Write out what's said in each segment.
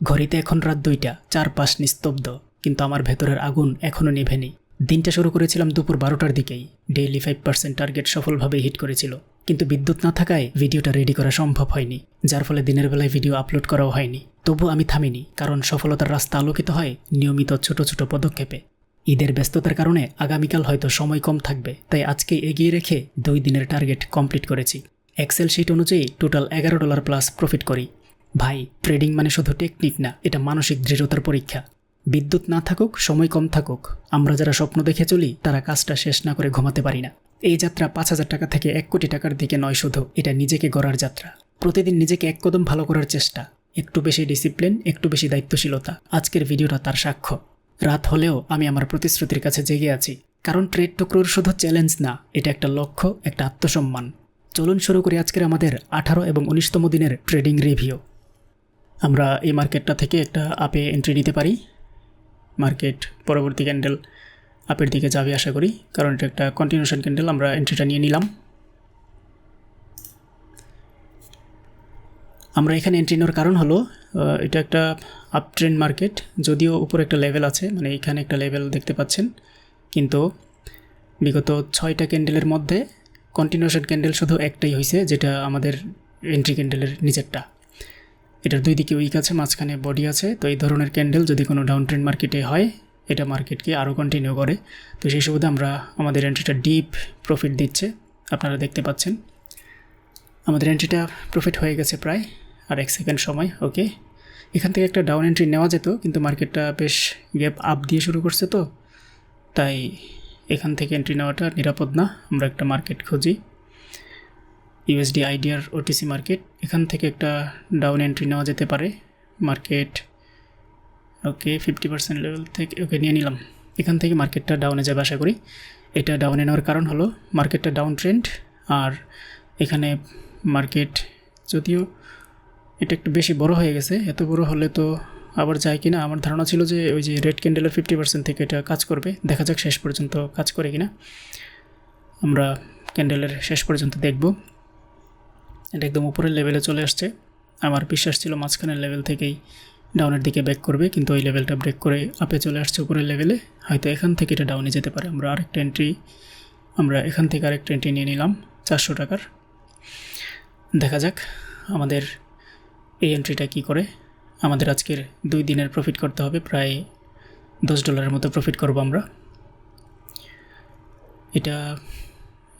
ঘড়িতে এখন রাত দুইটা, চারপাশ নিস্তব্ধ, কিন্তু আমার ভেতরের আগুন এখনও নিভেনি। দিনটা শুরু করেছিলাম দুপুর বারোটার দিকেই। ডেইলি ফাইভ পার্সেন্ট টার্গেট সফলভাবে হিট করেছিল। কিন্তু বিদ্যুৎ না থাকায় ভিডিওটা রেডি করা সম্ভব হয়নি, যার ফলে দিনের বেলায় ভিডিও আপলোড করাও হয়নি। তবু আমি থামিনি, কারণ সফলতার রাস্তা আলোকিত হয় নিয়মিত ছোট ছোট পদক্ষেপে। ঈদের ব্যস্ততার কারণে আগামীকাল হয়তো সময় কম থাকবে, তাই আজকে এগিয়ে রেখে দুই দিনের টার্গেট কমপ্লিট করেছি। এক্সেল শিট অনুযায়ী টোটাল এগারো ডলার প্লাস প্রফিট করি। ভাই ট্রেডিং মানে শুধু টেকনিক না, এটা মানসিক দৃঢ়তার পরীক্ষা। বিদ্যুৎ না থাকুক, সময় কম থাকুক, আমরা যারা স্বপ্ন দেখে চলি, তারা কাজটা শেষ না করে ঘুমাতে পারি না। এই যাত্রা পাঁচ হাজার টাকা থেকে এক কোটি টাকার দিকে নয় শুধু, এটা নিজেকে গড়ার যাত্রা। প্রতিদিন নিজেকে এক কদম ভালো করার চেষ্টা, একটু বেশি ডিসিপ্লিন একটু বেশি দায়িত্বশীলতা, আজকের ভিডিওটা তার সাক্ষ্য। রাত হলেও আমি আমার প্রতিশ্রুতির কাছে জেগে আছি, কারণ ট্রেড টুকরোর শুধু চ্যালেঞ্জ না, এটা একটা লক্ষ্য, একটা আত্মসম্মান। চলুন শুরু করি আজকের আমাদের আঠারো এবং উনিশতম দিনের ট্রেডিং রিভিউ আমরা এই মার্কেটটা থেকে একটা আপে এন্ট্রি নিতে পারি। মার্কেট পরবর্তী ক্যান্ডেল আপের দিকে যাবে আশা করি, কারণ এটা একটা কন্টিনিউশন ক্যান্ডেল আমরা এন্ট্রিটা নিয়ে নিলাম। আমরা এখানে এন্ট্রি নেওয়ার কারণ হলো এটা একটা আপ ট্রেন্ড মার্কেট যদিও উপরে একটা লেভেল আছে মানে এখানে একটা লেভেল দেখতে পাচ্ছেন। কিন্তু বিগত ছয়টা ক্যান্ডেলের মধ্যে কন্টিনিউশন ক্যান্ডেল শুধু একটাই হয়েছে যেটা আমাদের এন্ট্রি ক্যান্ডেলের নিচেরটা। এটার দুই দিকে উইক আছে, মাঝখানে বডি আছে। তো এই ধরনের ক্যান্ডেল যদি কোনো ডাউন ট্রেন্ড মার্কেটে হয়, এটা মার্কেটকে আরও কন্টিনিউ করে। তো সেই সুবিধা আমরা আমাদের এন্ট্রিটা ডিপ প্রফিট দিচ্ছে, আপনারা দেখতে পাচ্ছেন। আমাদের এন্ট্রিটা প্রফিট হয়ে গেছে প্রায় আর এক সেকেন্ড সময় ওকে এখান থেকে একটা ডাউন এন্ট্রি নেওয়া যেত, কিন্তু মার্কেটটা বেশ গ্যাপ আপ দিয়ে শুরু করছে তো। তাই এখান থেকে এন্ট্রি নেওয়াটা নিরাপদ না, আমরা একটা মার্কেট খুঁজি। ইউএসডি আইডিয়ার ওটিসি মার্কেট এখান থেকে একটা ডাউন এন্ট্রি নেওয়া যেতে পারে। Market okay fifty percent level থেকে ওকে নিয়ে নিলাম। এখান থেকে মার্কেটটা ডাউনে যাবে, আশা করি। এটা ডাউনে নেওয়ার কারণ হলো মার্কেটটা ডাউন ট্রেন্ড আর এখানে মার্কেট যদিও এটা একটু বেশি বড় হয়ে গেছে, এত বড় হলে তো আবার যায় কিনা? আমার ধারণা ছিল যে ওই যে রেড ক্যান্ডেলের ফিফটি পার্সেন্ট থেকে এটা কাজ করবে। দেখা যাক শেষ পর্যন্ত কাজ করে কিনা। আমরা ক্যান্ডেলের শেষ পর্যন্ত দেখব। এটা একদম উপরের লেভেলে চলে আসছে। আমার বিশ্বাস ছিল মাঝখানের লেভেল থেকেই ডাউনের দিকে ব্যাক করবে, কিন্তু ওই লেভেলটা ব্রেক করে আপে চলে আসছে উপরের লেভেলে হয়তো এখান থেকে এটা ডাউনে যেতে পারে। আমরা আরেকটা এন্ট্রি আমরা এখান থেকে আরেকটা এন্ট্রি নিয়ে নিলাম, চারশো টাকার। দেখা যাক আমাদের এই এন্ট্রিটা কি করে। আমাদের আজকের দুই দিনের প্রফিট করতে হবে, প্রায় দশ ডলারের মতো প্রফিট করব আমরা। এটা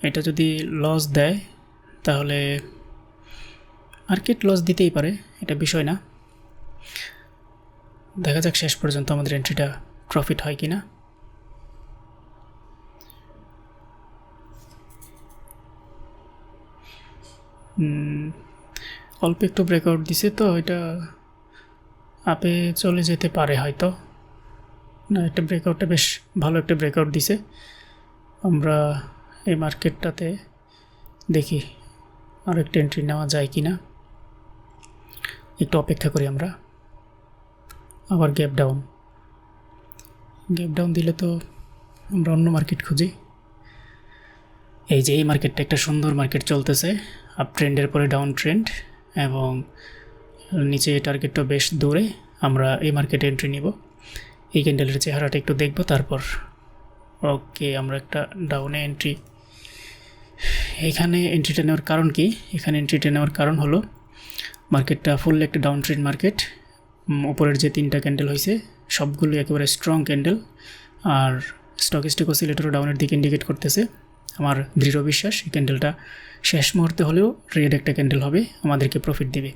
এটা যদি লস দেয়, তাহলে মার্কেট লস দিতেই পারে, এটা বিষয় না। দেখা যাক শেষ পর্যন্ত আমাদের এন্ট্রিটা প্রফিট হয় কি না অল্প একটু ব্রেকআউট দিছে তো, এটা আপে চলে যেতে পারে হয়তো। না, একটা ব্রেকআউটটা বেশ ভালো একটা ব্রেকআউট দিছে। আমরা এই মার্কেটটাতে দেখি আর একটা এন্ট্রি নেওয়া যায় কি না একটু অপেক্ষা করি আমরা। আবার গ্যাপ ডাউন গ্যাপ ডাউন দিলে তো আমরা অন্য মার্কেট খুঁজি। এই যে এই মার্কেটটা একটা সুন্দর মার্কেট চলতেছে আপ ট্রেন্ডের পরে ডাউন ট্রেন্ড এবং নিচে টার্গেটটা বেশ দূরে, আমরা এই মার্কেটে এন্ট্রি নিব। এই ক্যান্ডেলের চেহারাটা একটু দেখব, তারপর ওকে আমরা একটা ডাউনে এন্ট্রি এখানে এন্ট্রিটা নেওয়ার কারণ কি? এখানে এন্ট্রিটা নেওয়ার কারণ হলো মার্কেটটা ফুল একটা ডাউন ট্রেন্ড মার্কেট উপরের যে তিনটা ক্যান্ডেল হয়েছে সবগুলো একেবারে স্ট্রং ক্যান্ডেল আর স্টক স্টিক অসিলেটরও ডাউনের দিকে ইন্ডিকেট করতেছে। আমার দৃঢ় বিশ্বাস, এই ক্যান্ডেলটা শেষ মুহূর্তে হলেও রেড একটা ক্যান্ডেল হবে, আমাদেরকে প্রফিট দিবে।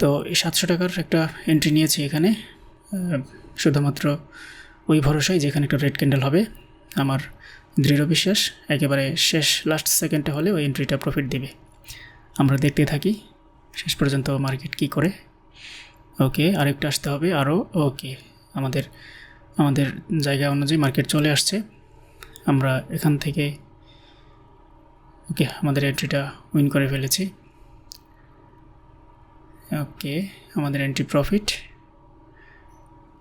তো সাতশো টাকার একটা এন্ট্রি নিয়েছি এখানে। শুধুমাত্র ওই ভরসায় যেখানে একটা রেড ক্যান্ডেল হবে। আমার দৃঢ় বিশ্বাস, একেবারে শেষ লাস্ট সেকেন্ডে হলে ওই এন্ট্রিটা প্রফিট দিবে। আমরা দেখতে থাকি। শেষ পর্যন্ত মার্কেট কি করে? ওকে আরেকটা আসতে হবে আরও ওকে আমাদের আমাদের জায়গা অনুযায়ী মার্কেট চলে আসছে। আমরা এখান থেকে ওকে আমাদের এন্ট্রিটা উইন করে ফেলেছি। ওকে আমাদের এন্ট্রি প্রফিট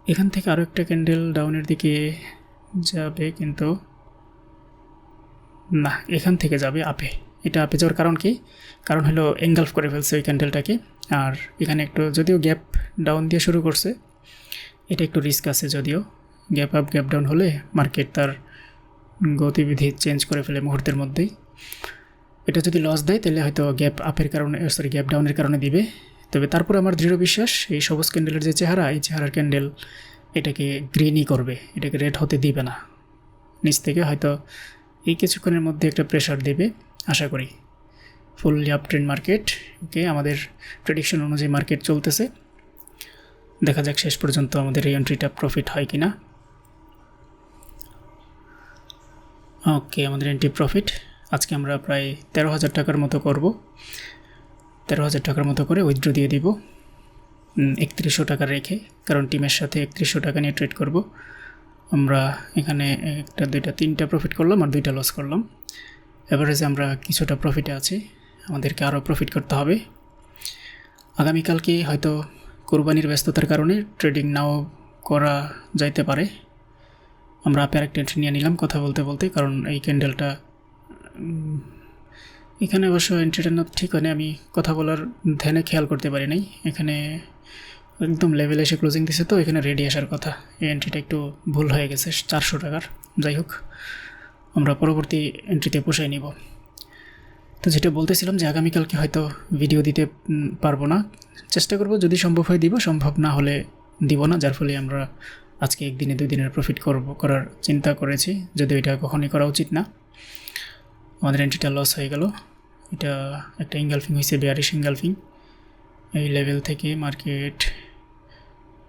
এখান থেকে আরও একটা ক্যান্ডেল ডাউনের দিকে যাবে কিন্তু, না, এখান থেকে যাবে আপে এটা যাওয়ার কারণ কি? কারণ হলো এঙ্গালফ করে ফেলছে ওই ক্যান্ডেলটাকে আর এখানে একটু যদিও গ্যাপ ডাউন দিয়ে শুরু করছে, এটা একটু রিস্ক আছে যদিও। গ্যাপ আপ গ্যাপ ডাউন হলে মার্কেট তার গতিবিধি চেঞ্জ করে ফেলে মুহূর্তের মধ্যেই। এটা যদি লস দেয়, তাহলে হয়তো গ্যাপ আপের কারণে সরি গ্যাপ ডাউনের কারণে দিবে। তবে তারপর আমার দৃঢ় বিশ্বাস, এই সবুজ ক্যান্ডেলের যে চেহারা, এই চেহারার ক্যান্ডেল এটাকে গ্রিনই করবে। এটাকে রেড হতে দিবে না। নিচ থেকে হয়তো এই কিছুক্ষণের মধ্যে একটা প্রেশার দেবে। আশা করি। Fully up trend market, okay, আমাদের প্রেডিকশন অনুযায়ী মার্কেট চলতেছে। দেখা যাক শেষ পর্যন্ত আমাদের এই এন্ট্রিটা প্রফিট হয় কি না ওকে, আমাদের এন্ট্রি প্রফিট আজকে আমরা প্রায় তেরো হাজার টাকার মতো করব। তেরো হাজার টাকার মতো করে উইথড্র দিয়ে দিব। একত্রিশশো টাকা রেখে, কারণ টিমের সাথে একত্রিশশো টাকা নিয়ে ট্রেড করব। আমরা এখানে একটা, দুইটা, তিনটা প্রফিট করলাম আর দুইটা লস করলাম। এভারেজে আমরা কিছুটা প্রফিটে আছি। আমাদেরকে আরও প্রফিট করতে হবে। আগামীকালকে হয়তো কোরবানির ব্যস্ততার কারণে ট্রেডিং নাও করা যাইতে পারে। আমরা আপের একটা নিয়ে নিলাম কথা বলতে বলতে, কারণ এই ক্যান্ডেলটা এখানে অবশ্য এন্ট্রিটা ঠিক হয়নি, আমি কথা বলার ধ্যানে খেয়াল করতে পারি নাই। এখানে একদম লেভেলে এসে ক্লোজিং দিছে তো, এখানে রেডি আসার কথা। এই এন্ট্রিটা একটু ভুল হয়ে গেছে, চারশো টাকার। যাই হোক। আমরা পরবর্তী এন্ট্রিতে পোষাই নিব। তো যেটা বলতেছিলাম যে আগামীকালকে হয়তো ভিডিও দিতে পারব না। চেষ্টা করব যদি সম্ভব হয় দিব, সম্ভব না হলে দিব না, যার ফলে আমরা আজকে একদিনে দুই দিনের প্রফিট করব, করার চিন্তা করেছি। যদিও এটা কখনই করা উচিত না। আমাদের এন্ট্রিটা লস হয়ে গেল। এটা একটা ইঙ্গালফিং হয়েছে বিয়ারিশ ইঙ্গালফিং এই লেভেল থেকে মার্কেট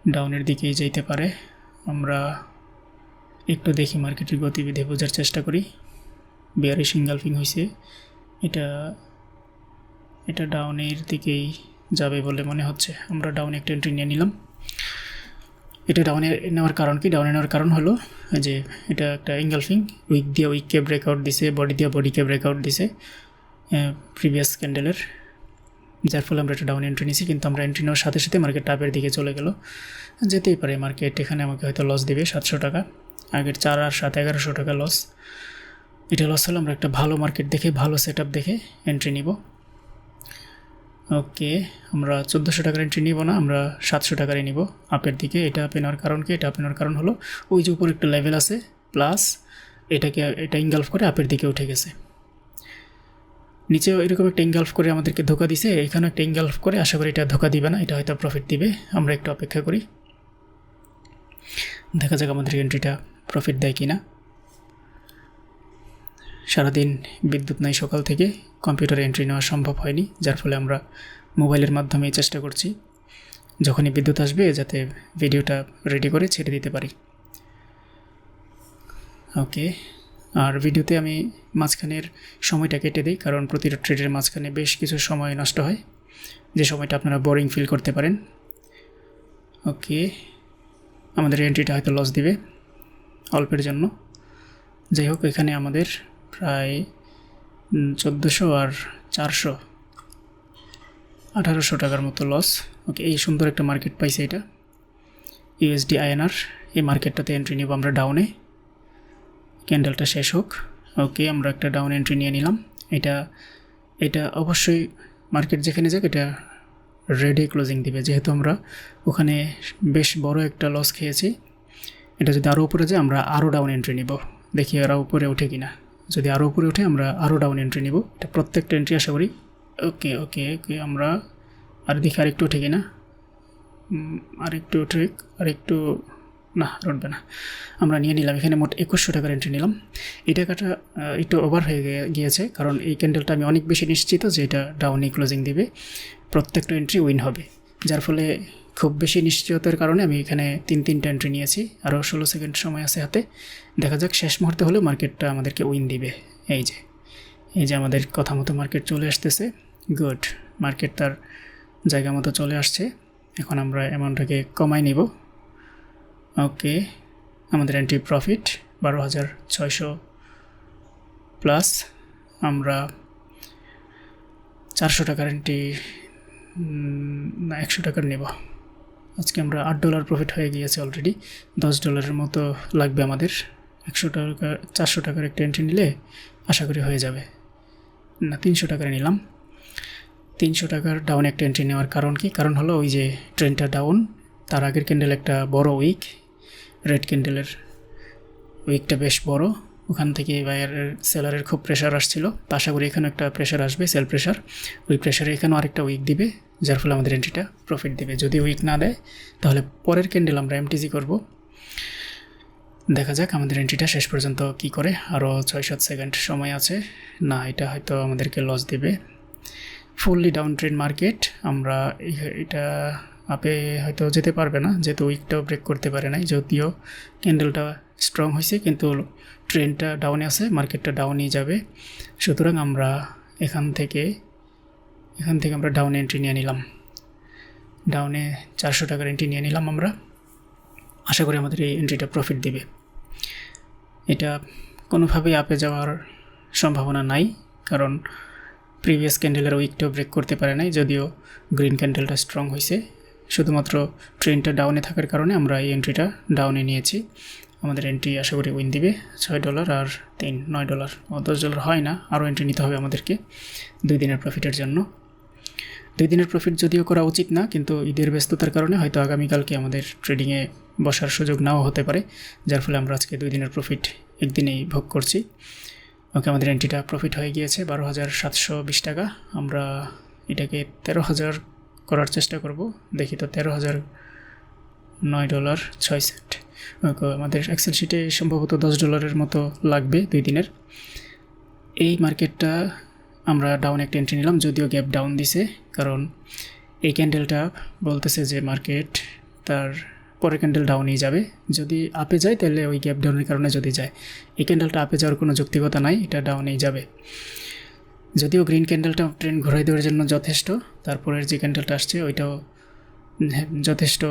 ডাউনের দিকেই যেতে পারে। আমরা একটু দেখি মার্কেটের গতিবিধি বোঝার চেষ্টা করি। বিয়ারিশ ইঙ্গালফিং হয়েছে এটা এটা ডাউনের দিকেই যাবে বলে মনে হচ্ছে। আমরা ডাউনে একটা এন্ট্রি নিয়ে নিলাম। এটা ডাউনে নেওয়ার কারণ কি? ডাউনে নেওয়ার কারণ হলো যে এটা একটা এঙ্গেলফিং উইক দিয়ে উইককে ব্রেকআউট দিছে বডি দিয়ে বডিকে ব্রেকআউট দিছে প্রিভিয়াস ক্যান্ডেলের যার ফলে আমরা একটা ডাউন এন্ট্রি নিয়েছি, কিন্তু আমরা এন্ট্রি নেওয়ার সাথে সাথে মার্কেট টাপের দিকে চলে গেল। যেতেই পারে মার্কেট এখানে আমাকে হয়তো লস দেবে সাতশো টাকা। আগের চার আর সাত এগারোশো টাকা লস এটা লস হলে আমরা একটা ভালো মার্কেট দেখে, ভালো সেট দেখে এন্ট্রি নিব। ওকে আমরা চোদ্দোশো টাকার এন্ট্রি নিব না, আমরা সাতশো টাকারই নিব আপের দিকে। এটা আপে নেওয়ার কারণ কি? এটা আপে নেওয়ার কারণ হলো ওই যে উপর একটা লেভেল আছে প্লাস এটাকে, এটা ইঙ্গালফ করে আপের দিকে উঠে গেছে। নিচেও এরকম একটা ইঙ্গালফ করে আমাদেরকে ধোকা দিছে এখানেও একটা ইঙ্গালফ করে আশা করি এটা ধোকা দিবে না, এটা হয়তো প্রফিট দিবে। আমরা একটু অপেক্ষা করি। দেখা যাক আমাদের এন্ট্রিটা প্রফিট দেয় কি না সারাদিন বিদ্যুৎ নাই সকাল থেকে কম্পিউটারে এন্ট্রি নেওয়া সম্ভব হয়নি, যার ফলে আমরা মোবাইলের মাধ্যমেই চেষ্টা করছি। যখনই বিদ্যুৎ আসবে যাতে ভিডিওটা রেডি করে ছেড়ে দিতে পারি। ওকে, আর ভিডিওতে আমি মাঝখানের সময়টা কেটে দিই, কারণ প্রতিটা ট্রেডের মাঝখানে বেশ কিছু সময় নষ্ট হয়। যে সময়টা আপনারা বোরিং ফিল করতে পারেন। ওকে, আমাদের এন্ট্রিটা হয়তো লস দিবে। অল্পের জন্য। যাই হোক, এখানে আমাদের প্রায় চোদ্দোশো আর চারশো, আঠারোশো টাকার মতো লস ওকে এই সুন্দর একটা মার্কেট পাইছে এটা। ইউএসডি আইএনআর এই মার্কেটটাতে এন্ট্রি নিব আমরা ডাউনে ক্যান্ডেলটা শেষ হোক। ওকে আমরা একটা ডাউন এন্ট্রি নিয়ে নিলাম। এটা এটা অবশ্যই মার্কেট যেখানে যাক, এটা রেডে ক্লোজিং দিবে। যেহেতু আমরা ওখানে বেশ বড় একটা লস খেয়েছি। এটা যদি আরও উপরে যায়, আমরা আরও ডাউন এন্ট্রি নিব। দেখি আরও উপরে ওঠে কিনা। যদি আরও উপরে ওঠে, আমরা আরও ডাউন এন্ট্রি নিব। এটা প্রত্যেকটা এন্ট্রি আশা করি ওকে ওকে ওকে আমরা আর দেখি আরেকটু ওঠে কিনা। আরেকটু ওঠে, আরেকটু, না আর উঠবে না। আমরা নিয়ে নিলাম, এখানে মোট একুশশো টাকার এন্ট্রি নিলাম। এই টাকাটা একটু ওভার হয়ে গিয়েছে, কারণ এই ক্যান্ডেলটা আমি অনেক বেশি নিশ্চিত যে এটা ডাউনে ক্লোজিং দিবে। প্রত্যেকটা এন্ট্রি উইন হবে। যার ফলে খুব বেশি নিশ্চয়তার কারণে আমি এখানে তিন তিনটা এন্ট্রি নিয়েছি। আরও ষোলো সেকেন্ড সময় আছে হাতে। দেখা যাক, শেষ মুহূর্তে হলেও মার্কেটটা আমাদেরকে উইন দিবে। এই যে এই যে আমাদের কথা মতো মার্কেট চলে আসতেছে। গুড মার্কেট তার জায়গা মতো চলে আসছে। এখন আমরা অ্যামাউন্টটাকে কমাই নিব। ওকে, আমাদের এন্ট্রি প্রফিট বারো হাজার ছয়শো প্লাস আমরা চারশো টাকার এন্ট্রি একশো টাকার নেব। আজকে আমরা আট ডলার প্রফিট হয়ে গিয়েছে অলরেডি দশ ডলারের মতো লাগবে আমাদের। একশো টাকা, চারশো টাকার একটা এন্ট্রি নিলে আশা করি হয়ে যাবে। না, তিনশো টাকার নিলাম। তিনশো টাকার ডাউন একটা এন্ট্রি নেওয়ার কারণ কি? কারণ হলো ওই যে ট্রেনটা ডাউন তার আগের ক্যান্ডেল একটা বড় উইক রেড ক্যান্ডেলের উইকটা বেশ বড়। ওখান থেকে বায়ারের সেলারের খুব প্রেশার আসছিল। তো আশা করি এখানেও একটা প্রেশার আসবে সেল প্রেশার ওই প্রেশারে এখানেও আরেকটা উইক দিবে, যার ফলে আমাদের এন্ট্রিটা প্রফিট দিবে। যদি উইক না দেয়, তাহলে পরের ক্যান্ডেল আমরা এমটিজি করব। দেখা যাক আমাদের এন্ট্রিটা শেষ পর্যন্ত কি করে। আরও ছয় সাত সেকেন্ড সময় আছে। না, এটা হয়তো আমাদেরকে লস দেবে। ফুললি ডাউন ট্রেন মার্কেট আমরা এটা আপে হয়তো যেতে পারবে না, যেহেতু উইকটাও ব্রেক করতে পারে নাই। যদিও ক্যান্ডেলটা স্ট্রং হয়েছে, কিন্তু ট্রেনটা ডাউনে আছে মার্কেটটা ডাউনই যাবে। সুতরাং আমরা এখান থেকে এখান থেকে আমরা ডাউনে এন্ট্রি নিয়ে নিলাম। ডাউনে চারশো টাকার এন্ট্রি নিয়ে নিলাম আমরা। আশা করি আমাদের এই এন্ট্রিটা প্রফিট দিবে। এটা কোনোভাবেই আপে যাওয়ার সম্ভাবনা নাই, কারণ প্রিভিয়াস ক্যান্ডেলের উইকটাও ব্রেক করতে পারে নাই, যদিও গ্রিন ক্যান্ডেলটা স্ট্রং হয়েছে শুধুমাত্র ট্রেনটা ডাউনে থাকার কারণে আমরা এই এন্ট্রিটা ডাউনে নিয়েছি। আমাদের এন্ট্রি আশা করি উইন দিবে। ছয় ডলার আর তিন, নয় ডলার ও, দশ ডলার হয় না আরও এন্ট্রি নিতে হবে আমাদেরকে দুই দিনের প্রফিটের জন্য। দুই দিনের প্রফিট যদিও করা উচিত না, কিন্তু ঈদের ব্যস্ততার কারণে হয়তো আগামীকালকে আমাদের ট্রেডিংয়ে বসার সুযোগ নাও হতে পারে, যার ফলে আমরা আজকে দুই দিনের প্রফিট একদিনেই ভোগ করছি। ওকে, আমাদের এন্ট্রিটা প্রফিট হয়ে গিয়েছে বারো হাজার সাতশো বিশ টাকা। আমরা এটাকে তেরো হাজার করার চেষ্টা করব। দেখি তো, তেরো হাজার নয় ডলার ছয় সেন্ট আমাদের এক্সেল শিটে সম্ভবত দশ ডলারের মতো লাগবে দুই দিনের। এই মার্কেটটা আমরা ডাউন একটা এন্ট্রি নিলাম, যদিও গ্যাপ ডাউন দিছে, কারণ এই ক্যান্ডেলটা বলতেছে যে মার্কেট তার পরের ক্যান্ডেল ডাউনই যাবে। যদি আপে যায়, তাহলে ওই গ্যাপ ডাউনের কারণে যদি যায়। এই ক্যান্ডেলটা আপে যাওয়ার কোনো যৌক্তিকতা নাই, এটা ডাউনেই যাবে। যদিও গ্রিন ক্যান্ডেলটা ট্রেন ঘোরাই দেওয়ার জন্য যথেষ্ট, তারপরের যে ক্যান্ডেলটা আসছে, ওইটাও যথেষ্ট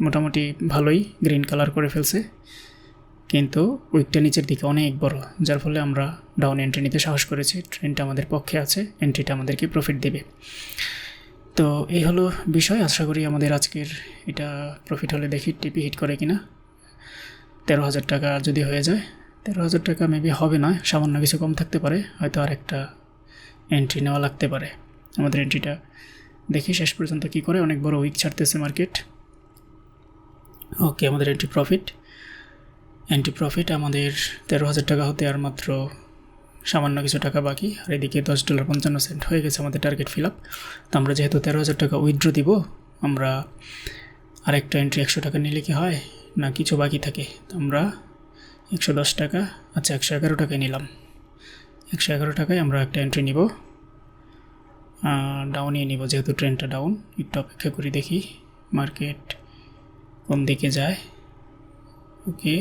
মোটামুটি ভালোই গ্রিন কালার করে ফেলছে। কিন্তু উইকটা নিচের দিকে অনেক বড়, যার ফলে আমরা ডাউন এন্ট্রি নিতে সাহস করেছি। ট্রেনটা আমাদের পক্ষে আছে এন্ট্রিটা আমাদেরকে প্রফিট দেবে। তো এই হলো বিষয়। আশা করি আমাদের আজকের এটা প্রফিট হলে দেখি টিপি হিট করে কিনা। তেরো হাজার টাকা যদি হয়ে যায়, তেরো হাজার টাকা মেবি হবে না, সামান্য কিছু কম থাকতে পারে, হয়তো আর একটা এন্ট্রি নেওয়া লাগতে পারে। আমাদের এন্ট্রিটা দেখি শেষ পর্যন্ত কী করে। অনেক বড় উইক ছাড়তেছে মার্কেট ওকে, আমাদের এন্ট্রি প্রফিট এন্ট্রি প্রফিট আমাদের তেরো হাজার টাকা হতে আর মাত্র সামান্য কিছু টাকা বাকি। আর এদিকে দশ ডলার পঞ্চান্ন সেন্ট হয়ে গেছে আমাদের টার্গেট ফিল আপ তো আমরা যেহেতু তেরো হাজার টাকা উইথড্র দিব, আমরা আরেকটা এন্ট্রি একশো টাকা নিলে কি হয়? না, কিছু বাকি থাকে। আমরা একশো দশ টাকা আচ্ছা একশো এগারো টাকায় নিলাম। একশো এগারো টাকায় আমরা একটা এন্ট্রি নিব। ডাউনিয়ে নিব, যেহেতু ট্রেনটা ডাউন একটু অপেক্ষা করি দেখি। মার্কেট কোন দিকে যায়? ওকে,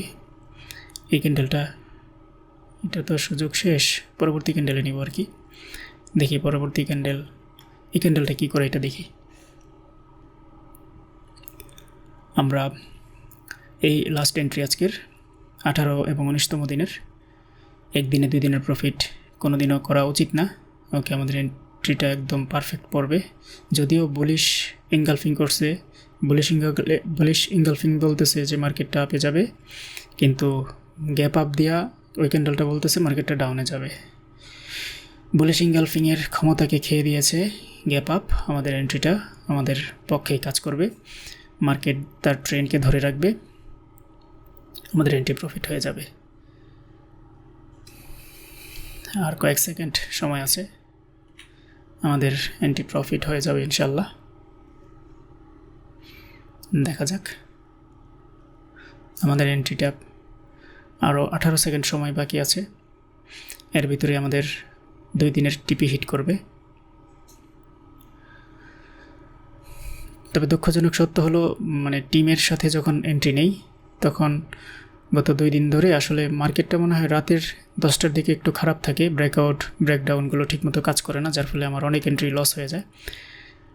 এই ক্যান্ডেলটা, এটা তো সুযোগ শেষ। পরবর্তী ক্যান্ডেলে নিব আর কি। দেখি পরবর্তী ক্যান্ডেল, এই ক্যান্ডেলটা কী করে এটা দেখি। আমরা এই লাস্ট এন্ট্রি আজকের, আঠারো এবং উনিশতম দিনের, একদিনে দুই দিনের প্রফিট কোনো দিনও করা উচিত না। ওকে, আমাদের এন্ট্রিটা একদম পারফেক্ট পড়বে। যদিও বুলিশ ইঙ্গালফিং করছে বুলিশ ইঙ্গাল বুলিশ ইঙ্গালফিং বলতেছে যে মার্কেটটা আপে যাবে। কিন্তু গ্যাপ আপ দেওয়া ওই ক্যান্ডেলটা বলতেছে মার্কেটটা ডাউনে যাবে। বুলিশ ইঙ্গালফিংয়ের ক্ষমতাকে খেয়ে দিয়েছে গ্যাপ আপ আমাদের এন্ট্রিটা আমাদের পক্ষেই কাজ করবে। মার্কেট তার ট্রেনকে ধরে রাখবে, আমাদের এন্ট্রি প্রফিট হয়ে যাবে। আর কয়েক সেকেন্ড সময় আছে, আমাদের এন্ট্রি প্রফিট হয়ে যাবে ইনশাল্লাহ দেখা যাক। আমাদের এন্ট্রিটা আরও আঠারো সেকেন্ড সময় বাকি আছে। এর ভিতরে আমাদের দুই দিনের টিপি হিট করবে। তবে দুঃখজনক সত্য হলো মানে টিমের সাথে যখন এন্ট্রি নেই, তখন গত দুই দিন ধরে আসলে মার্কেটটা মনে হয় রাতের দশটার দিকে একটু খারাপ থাকে। ব্রেকআউট ব্রেকডাউনগুলো ঠিকমতো কাজ করে না, যার ফলে আমার অনেক এন্ট্রি লস হয়ে যায়।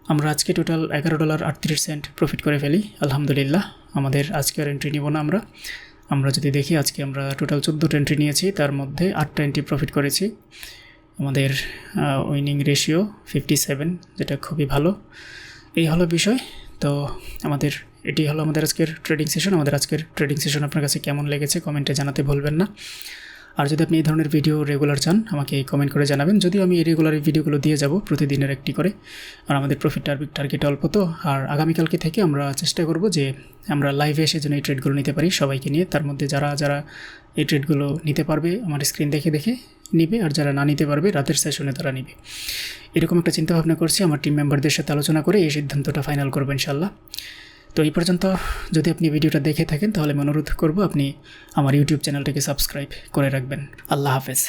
আমরা আজকে টোটাল এগারো ডলার আটত্রিশ সেন্ট প্রফিট করে ফেলি, আলহামদুলিল্লাহ। আমাদের আজকের এন্ট্রি নিব না আমরা। আমরা যদি দেখি, আজকে আমরা টোটাল চোদ্দোটা এন্ট্রি নিয়েছি, তার মধ্যে আটটা এন্ট্রি প্রফিট করেছি। আমাদের উইনিং রেশিও ফিফটি সেভেন যেটা খুবই ভালো। এই হলো বিষয়। তো আমাদের, এটি হলো আমাদের আজকের ট্রেডিং সেশন আমাদের আজকের ট্রেডিং সেশন আপনার কাছে কেমন লেগেছে কমেন্টে জানাতে ভুলবেন না। আর যদি আপনি এই ধরনের ভিডিও রেগুলার চান, আমাকে কমেন্ট করে জানাবেন। যদিও আমি এই রেগুলার ভিডিওগুলো দিয়ে যাব প্রতিদিনের একটি করে, আর আমাদের প্রফিট টার্গেট অল্প তো। আর আগামীকালকে থেকে আমরা চেষ্টা করব যে আমরা লাইভে এসে যেন এই ট্রেডগুলো নিতে পারি সবাইকে নিয়ে। তার মধ্যে যারা যারা এই ট্রেডগুলো নিতে পারবে, আমার স্ক্রিন দেখে দেখে নিবে, আর যারা না নিতে পারবে, রাতের সেশনে তারা নিবে। এরকম একটা চিন্তাভাবনা করছি। আমার টিম মেম্বারদের সাথে আলোচনা করে এই সিদ্ধান্তটা ফাইনাল করব ইনশাল্লাহ তো এই পর্যন্ত যদি আপনি ভিডিওটা দেখে থাকেন, তাহলে আমি অনুরোধ করব আপনি আমার ইউটিউব চ্যানেলটাকে সাবস্ক্রাইব করে রাখবেন। আল্লাহ হাফেজ।